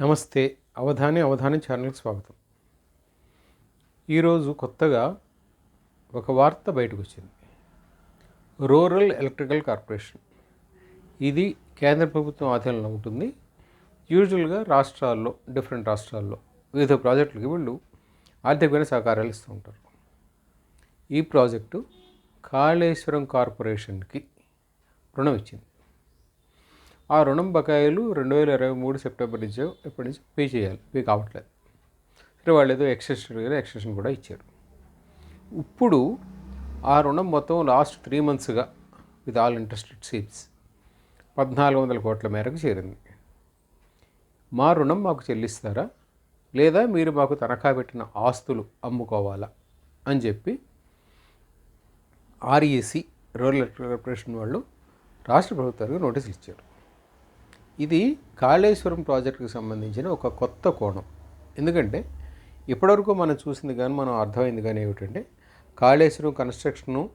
నమస్తే అవధాని అవధాని ఛానల్కి స్వాగతం. ఈరోజు కొత్తగా ఒక వార్త బయటకు వచ్చింది రూరల్ ఎలక్ట్రికల్ కార్పొరేషన్. ఇది కేంద్ర ప్రభుత్వం ఆధీనంలో ఉంటుంది. యూజువల్గా రాష్ట్రాల్లో డిఫరెంట్ రాష్ట్రాల్లో వివిధ ప్రాజెక్టులకి వీళ్ళు ఆర్థికమైన సహకారాలు ఇస్తూ ఉంటారు. ఈ ప్రాజెక్టు కాళేశ్వరం కార్పొరేషన్కి రుణం ఇచ్చింది. ఆ రుణం బకాయిలు రెండు వేల ఇరవై మూడు సెప్టెంబర్ నుంచి ఎప్పటి నుంచి పే చేయాలి. పే కావట్లేదు. సరే వాళ్ళు ఏదో ఎక్స్టెన్షన్ అడిగారు ఎక్స్టెన్షన్ కూడా ఇచ్చారు. ఇప్పుడు ఆ రుణం మొత్తం లాస్ట్ త్రీ మంత్స్గా విత్ ఆల్ ఇంట్రెస్టెడ్ సీట్స్ పద్నాలుగు వందల కోట్ల మేరకు చేరింది. మా రుణం మాకు చెల్లిస్తారా? లేదా మీరు మాకు తనఖా పెట్టిన ఆస్తులు అమ్ముకోవాలా? అని చెప్పి ఆర్ఈసి రూరల్ ఎలక్ట్రికల్ కార్పొరేషన్ వాళ్ళు రాష్ట్ర ప్రభుత్వానికి నోటీసులు ఇచ్చారు. ఇది కాళేశ్వరం ప్రాజెక్టుకు సంబంధించిన ఒక కొత్త కోణం. ఎందుకంటే ఇప్పటివరకు మనం చూసింది కానీ మనం అర్థమైంది కానీ ఏమిటంటే కాళేశ్వరం కన్స్ట్రక్షను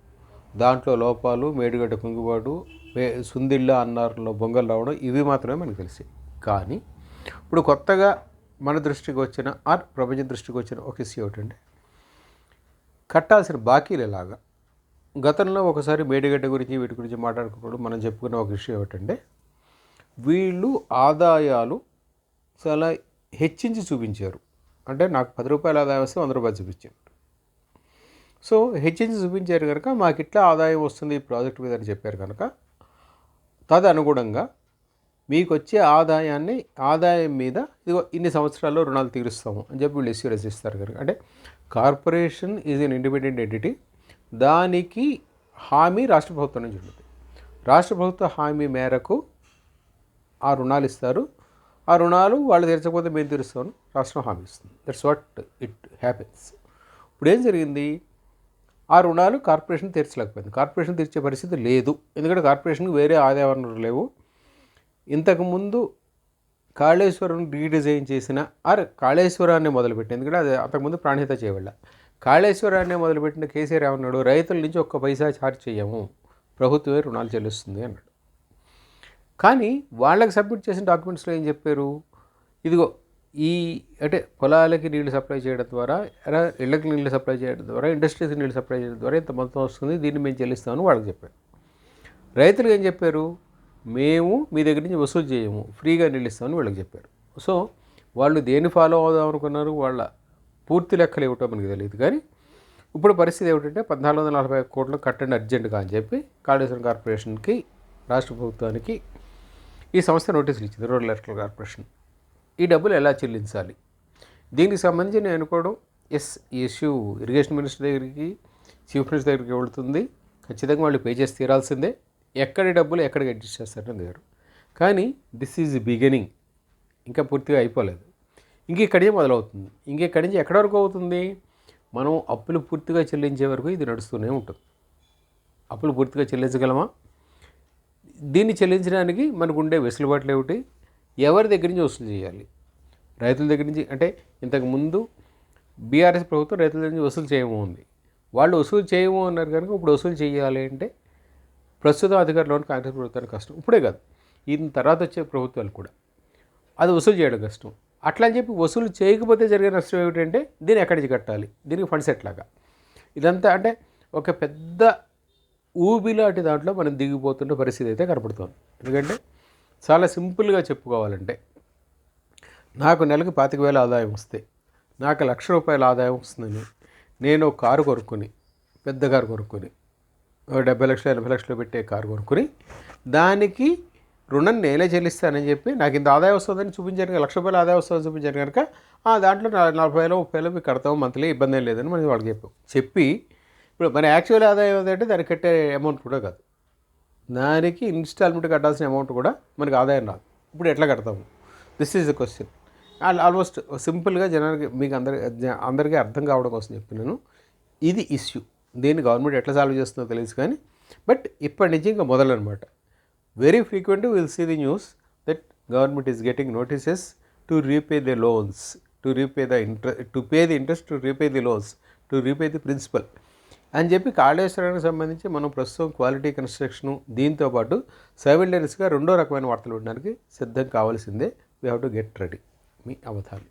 దాంట్లో లోపాలు మేడిగడ్డ కుంగుబాటు వే- సుందిళ్ళ అన్నారంలో బొంగలు రావడం ఇవి మాత్రమే మనకు తెలిసి. కానీ ఇప్పుడు కొత్తగా మన దృష్టికి వచ్చిన ఆర్ ప్రపంచ దృష్టికి వచ్చిన ఒక ఇష్యూ ఏమిటంటే కట్టాల్సిన బాకీలు ఎలాగా? గతంలో ఒకసారి మేడిగడ్డ గురించి వీటి గురించి మాట్లాడుకున్నప్పుడు మనం చెప్పుకున్న ఒక విషయం ఏమిటంటే వీళ్ళు ఆదాయాలు చాలా హెచ్చించి చూపించారు. అంటే నాకు పది రూపాయల ఆదాయం వస్తే వంద రూపాయలు చూపించారు. సో హెచ్చించి చూపించారు కనుక మాకు ఇట్లా ఆదాయం వస్తుంది ఈ ప్రాజెక్ట్ మీద అని చెప్పారు కనుక తదనుగుణంగా మీకు వచ్చే ఆదాయాన్ని ఆదాయం మీద ఇదిగో ఇన్ని సంవత్సరాల్లో రుణాలు తీరుస్తాము అని చెప్పి వీళ్ళు ఎస్యూరెన్స్ ఇస్తారు కనుక. అంటే corporation is an independent entity దానికి హామీ రాష్ట్ర ప్రభుత్వం నుంచి ఉంటుంది. రాష్ట్ర ప్రభుత్వ హామీ మేరకు ఆ రుణాలు ఇస్తారు. ఆ రుణాలు వాళ్ళు తీర్చకపోతే మేము తీరుస్తామని రాష్ట్రం హామీ ఇస్తుంది. దట్స్ వాట్ ఇట్ హ్యాపెన్స్ ఇప్పుడు ఏం జరిగింది? ఆ రుణాలు కార్పొరేషన్ తీర్చలేకపోయింది. కార్పొరేషన్ తీర్చే పరిస్థితి లేదు. ఎందుకంటే కార్పొరేషన్కి వేరే ఆదాయ వనరులు లేవు ఇంతకుముందు కాళేశ్వరం రీడిజైన్ చేసిన ఆర్ కాళేశ్వరాన్ని మొదలుపెట్టింది. ఎందుకంటే అది అంతకుముందు ప్రాణహిత చేయవల్ల కాళేశ్వరాన్ని మొదలుపెట్టిన కేసీఆర్ ఏమన్నాడు? రైతుల నుంచి ఒక్క పైసా ఛార్జ్ చేయము ప్రభుత్వమే రుణాలు చెల్లిస్తుంది అన్నాడు. కానీ వాళ్ళకి సబ్మిట్ చేసిన డాక్యుమెంట్స్లో ఏం చెప్పారు? ఇదిగో ఈ అంటే పొలాలకి నీళ్ళు సప్లై చేయడం ద్వారా ఇళ్ళకి నీళ్ళు సప్లై చేయడం ద్వారా ఇండస్ట్రీస్కి నీళ్ళు సప్లై చేయడం ద్వారా ఇంత మొత్తం వస్తుంది దీన్ని మేము చెల్లిస్తామని వాళ్ళకి చెప్పారు. రైతులు ఏం చెప్పారు? మేము మీ దగ్గర నుంచి వసూలు చేయము ఫ్రీగా నీళ్ళు ఇస్తామని వాళ్ళకి చెప్పారు. సో వాళ్ళు దేన్ని ఫాలో అవుదాం అనుకున్నారు? వాళ్ళ పూర్తి లెక్కలు ఏమిటో మనకి తెలియదు కానీ ఇప్పుడు పరిస్థితి ఏమిటంటే పద్నాలుగు వందల నలభై కోట్లు కట్టండి అర్జెంటుగా అని చెప్పి కాళేశ్వరం కార్పొరేషన్కి రాష్ట్ర ప్రభుత్వానికి ఈ సంస్థ నోటీసులు ఇచ్చింది రూరల్ ఎలక్ట్రల్ కార్పొరేషన్. ఈ డబ్బులు ఎలా చెల్లించాలి? దీనికి సంబంధించి నేను అనుకోవడం ఎస్ ఈ ఇష్యూ ఇరిగేషన్ మినిస్టర్ దగ్గరికి చీఫ్ మినిస్టర్ దగ్గరికి వెళుతుంది. ఖచ్చితంగా వాళ్ళు పే చేసి తీరాల్సిందే. ఎక్కడి డబ్బులు ఎక్కడికి అడ్జస్ట్ చేస్తారని దగ్గర కానీ దిస్ ఈజ్ బిగినింగ్. ఇంకా పూర్తిగా అయిపోలేదు. ఇంక ఇక్కడి నుంచి మొదలవుతుంది. ఇంక ఇక్కడి నుంచి ఎక్కడి వరకు అవుతుంది? మనం అప్పులు పూర్తిగా చెల్లించే వరకు ఇది నడుస్తూనే ఉంటుంది. అప్పులు పూర్తిగా చెల్లించగలమా? దీన్ని చెల్లించడానికి మనకు ఉండే వెసులుబాట్లు ఏమిటి? ఎవరి దగ్గర నుంచి వసూలు చేయాలి? రైతుల దగ్గర నుంచి అంటే ఇంతకుముందు బీఆర్ఎస్ ప్రభుత్వం రైతుల దగ్గర నుంచి వసూలు చేయము ఉంది. వాళ్ళు వసూలు చేయము అన్నారు కనుక ఇప్పుడు వసూలు చేయాలి అంటే ప్రస్తుతం అధికారంలోని కాంగ్రెస్ ప్రభుత్వానికి కష్టం. ఇప్పుడే కాదు దీని తర్వాత వచ్చే ప్రభుత్వాలు కూడా. అది వసూలు చేయడం కష్టం. అట్లా అని చెప్పి వసూలు చేయకపోతే జరిగే నష్టం ఏమిటంటే దీన్ని ఎక్కడి నుంచి కట్టాలి? దీనికి ఫండ్స్ ఎట్లాగా ఇదంతా అంటే ఒక పెద్ద ఊబిలాంటి దాంట్లో మనం దిగిపోతున్న పరిస్థితి అయితే కనపడుతుంది. ఎందుకంటే చాలా సింపుల్గా చెప్పుకోవాలంటే నాకు నెలకు పాతిక వేల ఆదాయం వస్తే నాకు లక్ష రూపాయల ఆదాయం వస్తుందని నేను ఒక కారు కొనుక్కొని పెద్ద కారు కొనుక్కొని డెబ్బై లక్షలు ఎనభై లక్షలు పెట్టే కారు కొనుక్కొని దానికి రుణం నేనే చెల్లిస్తానని చెప్పి నాకు ఇంత ఆదాయం వస్తుందని చూపించాను కనుక, లక్ష రూపాయల ఆదాయం వస్తుందని చూపించాను కనుక ఆ దాంట్లో నలభై వేలు ముప్పై వేలు మీకు కడతాము మంత్లీ ఇబ్బంది ఏం లేదని మనం వాళ్ళకి చెప్పాం. చెప్పి ఇప్పుడు మన యాక్చువల్ ఆదాయం ఏంటంటే దానికి కట్టే అమౌంట్ కూడా కాదు. దానికి ఇన్స్టాల్మెంట్ కట్టాల్సిన అమౌంట్ కూడా మనకి ఆదాయం రాదు. ఇప్పుడు ఎట్లా కడతాము? This is the question almost సింపుల్గా జనానికి మీకు అందరి అందరికీ అర్థం కావడం కోసం చెప్తున్నాను. ఇది ఇష్యూ దీన్ని గవర్నమెంట్ ఎట్లా సాల్వ్ చేస్తుందో తెలియదు కానీ బట్ ఇప్పటి నుంచి ఇంకా మొదలనమాట. Very frequent will see the news that government is getting notices to repay the loans to repay the interest to pay the interest to repay the loans to repay the principal అని చెప్పి కాళేశ్వరానికి సంబంధించి మనం ప్రస్తుతం quality construction దీంతోపాటు సైమిల్టేనియస్గా రెండో రకమైన వార్తలు వినడానికి సిద్ధం కావాల్సిందే. We have to get ready me Avadhani.